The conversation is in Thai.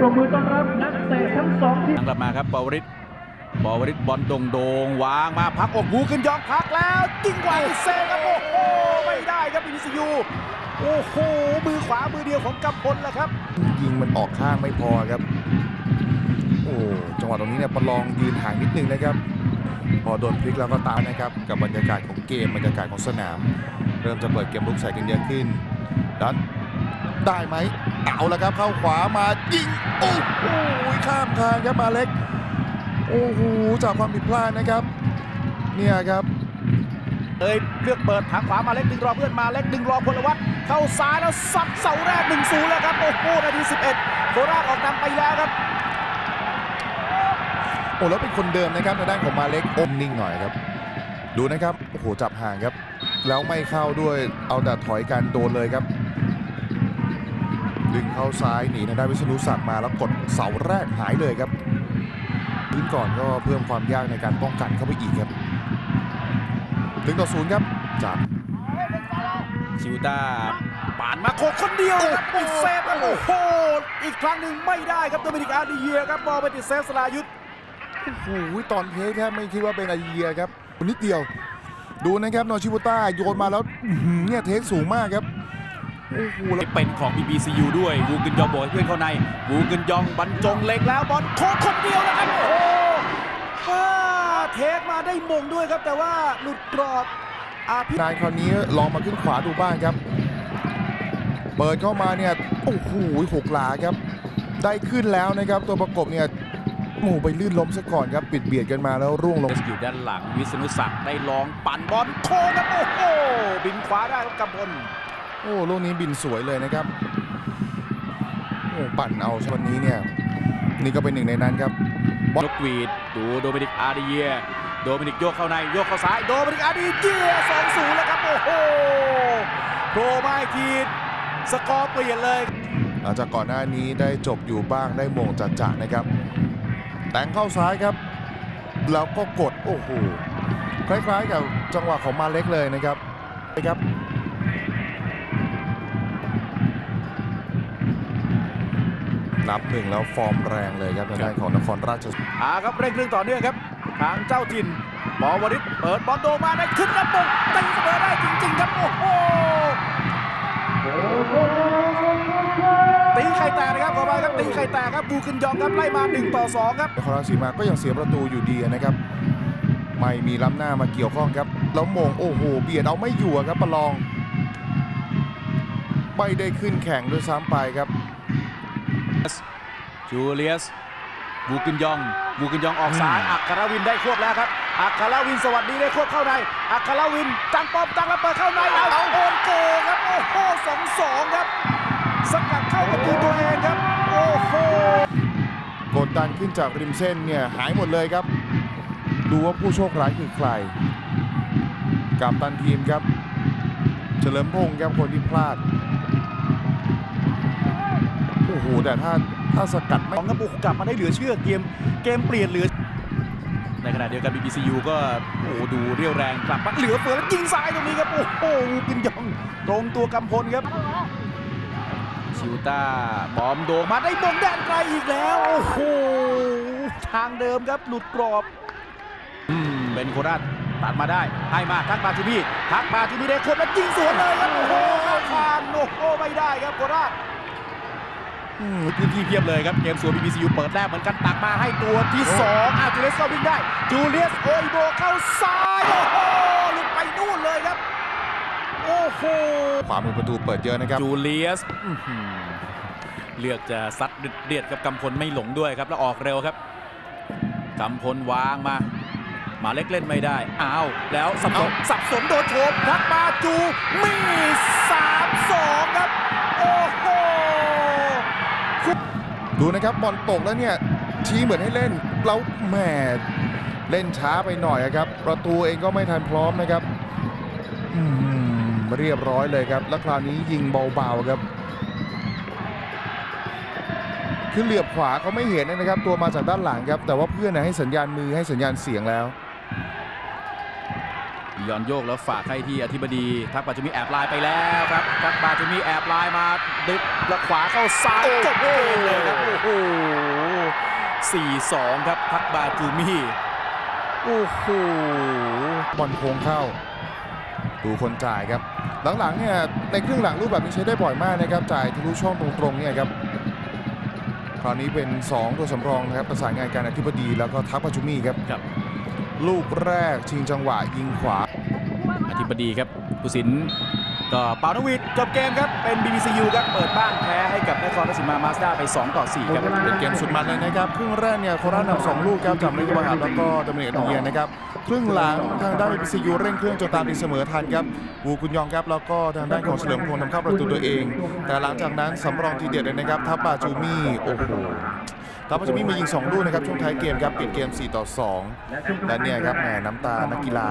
ปรบมือต้อนรับนักเตะทั้งสองทีมกลับมาครับปวริศปวริศบอลโด่งโดงๆวางมาพักอกหูขึ้นยองพักแล้วจิ้งกว่าเซครับโอ้โหไม่ได้ครับบีบีซียูโอ้โหมือขวามือเดียวของกำพลแหละครับ ยิงมันออกข้างไม่พอครับ โอ้จังหวะตรงนี้เนี่ยประลองยืนห่างนิดนึงนะครับ พอโดนพลิกแล้วก็ตามนะครับ กับบรรยากาศของเกมบรรยากาศของสนาม เริ่มจะเปิดเกมลุกใส่กันเยอะขึ้นดัน ได้ไหมเอาแล้วครับเข้าขวามายิงโอ้โหข้ามทางครับมาเล็ก โอ้โหจากความผิดพลาดนะครับ เนี่ยครับเอ้ยเลือกเปิดทางขวามาเล็กดึงรอเพื่อนมาเล็กดึงรอพลวัตเข้าซ้ายแล้วซัดเสาแรก1นศูนย์แล้วครับโอ้โหนาที11 โคราชออกนำไปแล้วครับโอ้แล้วเป็นคนเดิมนะครับในด้านของมาเล็กอมนิ่งหน่อยครับ ดูนะครับโอ้โหจับห่างครับ แล้วไม่เข้าด้วยเอาแต่ถอยกันโดนเลยครับ ดึงเข้าซ้ายหนีทางด้านวิษณุศักดิ์มาแล้วกดเสาแรกหายเลยครับพื้นก่อนก็เพิ่มความยากในการป้องกันเข้าไปอีกครับถึงต่อศูนย์ครับจากชิวต้าปานมาโคกคนเดียวครับปิดเซฟครับโอ้โหอีกครั้งหนึ่งไม่ได้ครับโดมินิกอาร์ดิเยียครับบอลไปติดเซฟสลายุทธโอ้โหตอนเทคแทบไม่คิดว่าเป็นไอเดียครับนิดเดียว ดูนะครับนอชิบุต้าโยนมาแล้วอื้อหือเนี่ยเทคสูงมากครับ โอ้โหแล้วเป็นของ BBCU ด้วยวูกึนยองบอกให้เพื่อนเข้าในวูกึนยองบรรจงเล็งแล้วบอลโคกคนเดียวนะครับโอ้โหอ่าเทคมาได้มงด้วยครับ แต่ว่าหลุดกรอบอาพินายคราวนี้ลองมาขึ้นขวาดูบ้างครับ เปิดเข้ามาเนี่ยโอ้โหหกหลาครับ ได้ขึ้นแล้วนะครับ ตัวประกบเนี่ยโอ้โหไปลื่นล้มซะก่อนครับ ปิดเบียดกันมาแล้วร่วงลงอยู่ด้านหลังวิษณุศักดิ์ได้ลองปั่นบอลโคงครับโอ้โหบินขวาได้ครับกำพล โอ้ลูกนี้บินสวยเลยนะครับ โอ้ปั่นเอาวันนี้เนี่ย นี่ก็เป็นหนึ่งในนั้นครับนกหวีดดูโดมินิกอาร์ดิเยียโดมินิกโยกเข้าในโยกเข้าซ้ายโดมินิกอาร์ดิเยียสองศูนย์แล้วครับ โอ้โหโผล่มาอีกทีสกอร์เปลี่ยนเลยหลังจากก่อนหน้านี้ได้จบอยู่บ้างได้โมงจัดจ่านะครับ แต่งเข้าซ้ายครับ แล้วก็กดโอ้โหคล้ายๆกับจังหวะของมาเล็กเลยนะครับนะครับ นับหนึ่งแล้วฟอร์มแรงเลยครับทางด้านของนครราชสีมาอ่าครับเร่งเครื่องต่อเนื่องครับทางเจ้าถิ่นบอลวริศเปิดบอลโดมาได้ขึ้นกระปุกตีเสมอได้จริง ๆ ครับโอ้โหตีไข่แตกนะครับขอไปครับตีไข่แตกครับบูกินยองครับไล่มา1ต่อ2ครับนครราชสีมาก็ยังเสียประตูอยู่ดีนะครับ ไม่มีล้ำหน้ามาเกี่ยวข้องครับแล้วโมงโอ้โหเบียดเอาไม่อยู่อะครับประลองไม่ได้ขึ้นแข่งด้วยซ้ำไปครับ จูเลียสบูกินยองบูกินยองออกซ้ายอัครวินได้ควบแล้วครับอัครวินสวัสดีได้ควบเข้าในอัครวินตั้งป้อมตั้งแล้วเปิดเข้าในเอาโอนโกครับโอ้โหสองสองครับ สกัดเข้าประตูตัวเองครับโอ้โหกดดันขึ้นจากริมเส้นเนี่ยหายหมดเลยครับ ดูว่าผู้โชคร้ายคือใครกับตันทีมครับ เฉลิมพงศ์ครับคนที่พลาดโอ้โหแต่ถ้าถ้าสกัดไม่ของกระปุกกลับมาได้เหลือเชื่อเกมเกมเปลี่ยนเหลือ ในขณะเดียวกัน BBCU ก็โอ้โหดูเรียวแรงกลับมาเหลือเฟือแล้วยิงซ้ายตรงนี้ครับ โอ้โหกินยองตรงตัวกำพลครับชิวต้าบอมโดมาได้มงแดนไกลอีกแล้ว โอ้โหทางเดิมครับหลุดกรอบอืมเป็นโคราชตัดมาได้ ให้มาทักมาที่นี่ทักมาที่นี่ได้คนแล้วยิงสวนเลยครับ โอ้โหเข้าคานโอ้โหไม่ได้ครับโคราชอืม พื้นที่เพียบเลยครับเกมสวน BBCU เปิดแรกเหมือนกันตักมาให้ตัวที่2อะจูเลียสก็วิ่งได้จูเลียสโออิโบเข้าซ้ายโอ้โหหลุดไปนู่นเลยครับโอ้โหขวามือประตูเปิดเยอะนะครับจูเลียสอื้อหือเลือกจะซัดเดียดกับกำพลไม่หลงด้วยครับแล้วออกเร็วครับกำพลวางมามาเล็กเล่นไม่ได้อ้าวแล้วสับสนสับสนโดนโฉบทักมาจูมีสามสองครับโอ้โห ดูนะครับบอลตกแล้วเนี่ยชี้เหมือนให้เล่นเราแหมเล่นช้าไปหน่อยครับ ประตูเองก็ไม่ทันพร้อมนะครับเรียบร้อยเลยครับ แล้วคราวนี้ยิงเบาๆครับ คือเหลือบขวาเขาไม่เห็นนะครับ ตัวมาจากด้านหลังครับ แต่ว่าเพื่อนให้สัญญาณมือให้สัญญาณเสียงแล้ว ยอนโยกแล้วฝากให้ที่อธิบดีทักบาจูมีแอบไลน์ไปแล้วครับทักบาจูมีแอบไลน์มาดึกแล้วขวาเข้าซ้ายจบเกมเลยครับโอ้โห4-2ครับทักบาจูมีโอ้โหบอลโค้งเข้า ดูคนจ่ายครับ หลังๆเนี่ยในครึ่งหลังรูปแบบนี้ใช้ได้บ่อยมากนะครับจ่ายทะลุช่องตรงๆเนี่ยครับคราวนี้เป็น 2 ตัวสำรองนะครับประสานงานการอธิบดีแล้วก็ทักปัจุมี่ครับครับ ลูกแรกชิงจังหวะยิงขวา อธิบดีครับผู้สินก็เป่านกหวิดจบเกมครับ เป็น BBCU ครับเปิดบ้านแพ้ให้กับนครราชสีมามาสด้าไป 2 ต่อ 4 ครับ เป็นเกมสุดมันเลยนะครับครึ่งแรกเนี่ยโคราชนำสองลูกครับจากเมกบาฮับแล้วก็ดมิเนตโรงเรียนนะครับครึ่งหลังทางด้าน BCU เร่งเครื่องจนตามตีเสมอทันครับวูกุนยองครับแล้วก็ทางด้านของเฉลิมพลนำเข้าประตูตัวเอง แต่หลังจากนั้นสำรองทีเด็ดเลยนะครับทัพปาจูมี่โอ้โห ทัพปาจูมี่มายิงสองลูกนะครับช่วงท้ายเกมครับปิดเกม 4 ต่อ 2 และเนี่ยครับแหมน้ำตานักกีฬา